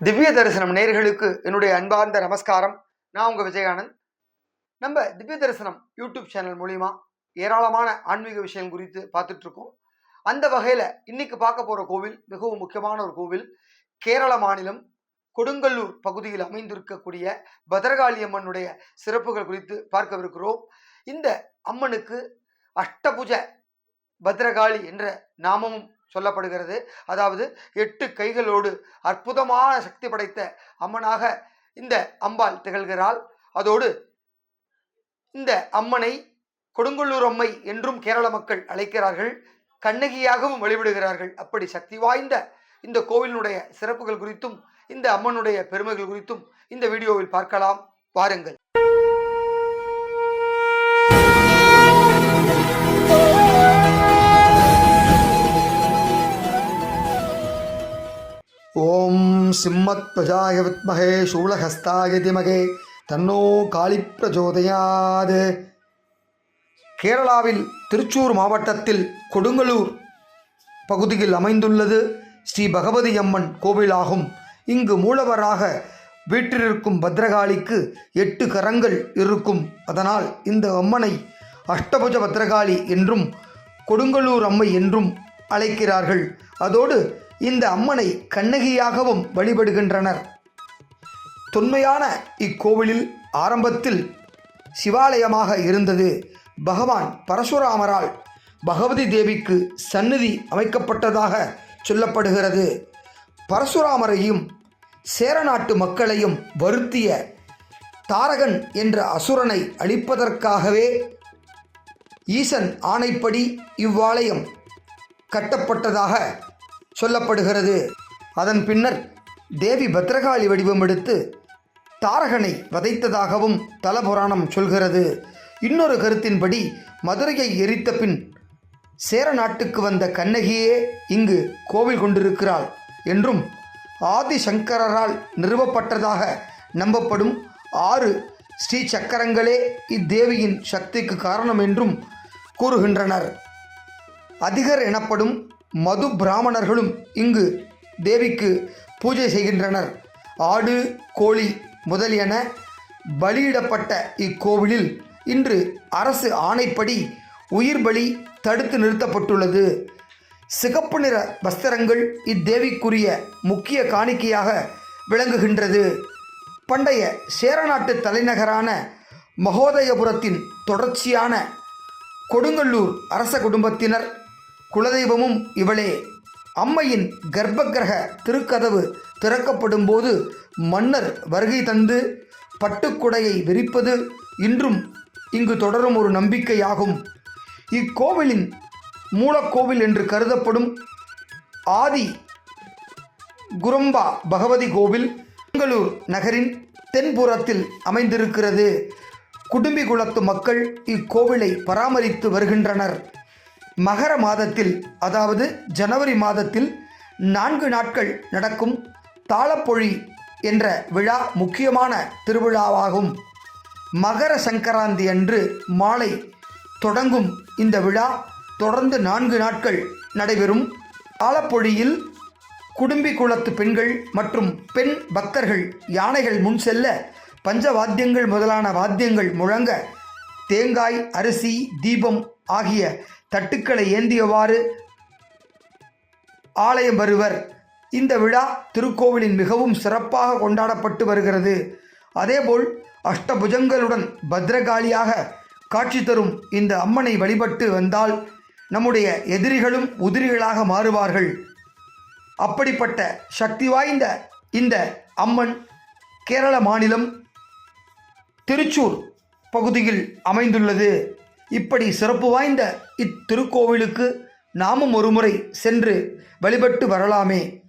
திவ்ய தரிசனம் நேர்களுக்கு என்னுடைய அன்பார்ந்த நமஸ்காரம். நான் உங்கள் விஜயானந்த் நம்ம திவ்ய தரிசனம் யூடியூப் சேனல் மூலிமா ஏராளமான ஆன்மீக விஷயம் குறித்து பார்த்துட்டு இருக்கோம் அந்த வகையில் இன்னைக்கு பார்க்க போகிற கோவில் மிகவும் முக்கியமான ஒரு கோவில் கேரள மாநிலம் கொடுங்கல்லூர் பகுதியில் அமைந்திருக்கக்கூடிய பத்ரகாளி அம்மனுடைய சிறப்புகள் குறித்து பார்க்கவிருக்கிறோம். இந்த அம்மனுக்கு அஷ்டபுஜ பத்ரகாளி என்ற நாமமும் சொல்லப்படுகிறது. அதாவது எட்டு கைகளோடு அற்புதமான சக்தி படைத்த அம்மனாக இந்த அம்பாள் திகழ்கிறாள். அதோடு இந்த அம்மனை கொடுங்கல்லூர் அம்மை என்றும் கேரள மக்கள் அழைக்கிறார்கள். கண்ணகியாகவும் வழிபடுகிறார்கள். அப்படி சக்தி வாய்ந்த இந்த கோவிலினுடைய சிறப்புகள் குறித்தும் இந்த அம்மனுடைய பெருமைகள் குறித்தும் இந்த வீடியோவில் பார்க்கலாம். வாருங்கள். ஓம் சிம்மத்வஜாய வித்மகே சூலஹஸ்தாய திமகே தன்னோ காளி பிரஜோதயாது கேரளாவில் திருச்சூர் மாவட்டத்தில் கொடுங்கலூர் பகுதியில் அமைந்துள்ளது ஸ்ரீ பகவதி அம்மன் கோவிலாகும். இங்கு மூலவராக வீற்றிருக்கும் பத்ரகாளிக்கு எட்டு கரங்கள் இருக்கும். அதனால் இந்த அம்மனை அஷ்டபுஜ பத்ரகாளி என்றும் கொடுங்கலூர் அம்மை என்றும் அழைக்கிறார்கள். அதோடு இந்த அம்மனை கண்ணகியாகவும் வழிபடுகின்றனர். தொன்மையான இக்கோவிலில் ஆரம்பத்தில் சிவாலயமாக இருந்தது. பகவான் பரசுராமரால் பகவதி தேவிக்கு சந்நிதி அமைக்கப்பட்டதாக சொல்லப்படுகிறது. பரசுராமரையும் சேரநாட்டு மக்களையும் வருத்திய தாரகன் என்ற அசுரனை அழிப்பதற்காகவே ஈசன் ஆணைப்படி இவ்வாலயம் கட்டப்பட்டதாக சொல்லப்படுகிறது. அதன் பின்னர் தேவி பத்ரகாளி வடிவம் எடுத்து தாரகனை வதைத்ததாகவும் தலபுராணம் சொல்கிறது. இன்னொரு கருத்தின்படி மதுரையை எரித்த பின் சேர நாட்டுக்கு வந்த கண்ணகியே இங்கு கோவில் கொண்டிருக்கிறாள் என்றும் ஆதிசங்கரால் நிறுவப்பட்டதாக நம்பப்படும் ஆறு ஸ்ரீ சக்கரங்களே இத்தேவியின் சக்திக்கு காரணம் என்றும் கூறுகின்றனர். அதிகர் எனப்படும் மது பிராமணர்களும் இங்கு தேவிக்கு பூஜை செய்கின்றனர். ஆடு கோழி முதலியன பலியிடப்பட்ட இக்கோவிலில் இன்று அரசு ஆணைப்படி உயிர் பலி தடுத்து நிறுத்தப்பட்டுள்ளது. சிகப்பு நிற வஸ்திரங்கள் இத்தேவிக்குரிய முக்கிய காணிக்கையாக விளங்குகின்றது. பண்டைய சேரநாட்டு தலைநகரான மகோதயபுரத்தின் தொடர்ச்சியான கொடுங்கல்லூர் அரச குடும்பத்தினர் குலதெய்வமும் இவளே. அம்மையின் கர்ப்பகிரக திருக்கதவு திறக்கப்படும் போது மன்னர் வருகை தந்து பட்டுக்குடையை விரிப்பது இன்றும் இங்கு தொடரும் ஒரு நம்பிக்கையாகும். இக்கோவிலின் மூலக்கோவில் என்று கருதப்படும் ஆதி குரம்பா பகவதி கோவில் பெங்களூர் நகரின் தென்புறத்தில் அமைந்திருக்கிறது. குடும்பிகுளத்து மக்கள் இக்கோவிலை பராமரித்து வருகின்றனர். மகர மாதத்தில் அதாவது ஜனவரி மாதத்தில் நான்கு நாட்கள் நடக்கும் தாளப்பொழி என்ற விழா முக்கியமான திருவிழாவாகும். மகர சங்கராந்தி அன்று மாலை தொடங்கும் இந்த விழா தொடர்ந்து நான்கு நாட்கள் நடைபெறும். தாளப்பொழியில் குடும்பி குளத்து பெண்கள் மற்றும் பெண் பக்தர்கள் யானைகள் முன் செல்ல பஞ்ச வாத்தியங்கள் முதலான வாத்தியங்கள் முழங்க தேங்காய் அரிசி தீபம் ஆகிய தட்டுக்களை ஏந்தியவாறு ஆலயம் வருவர். இந்த விழா திருக்கோவிலின் மிகவும் சிறப்பாக கொண்டாடப்பட்டு வருகிறது. அதேபோல் அஷ்டபுஜங்களுடன் பத்ரகாளியாக காட்சி தரும் இந்த அம்மனை வழிபட்டு வந்தால் நம்முடைய எதிரிகளும் உதிரிகளாக மாறுவார்கள். அப்படிப்பட்ட சக்தி வாய்ந்த இந்த அம்மன் கேரள மாநிலம் திருச்சூர் பகுதியில் அமைந்துள்ளது. இப்படி சிறப்பு வாய்ந்த இத்திருக்கோவிலுக்கு நாமும் ஒருமுறை சென்று வழிபட்டு வரலாமே.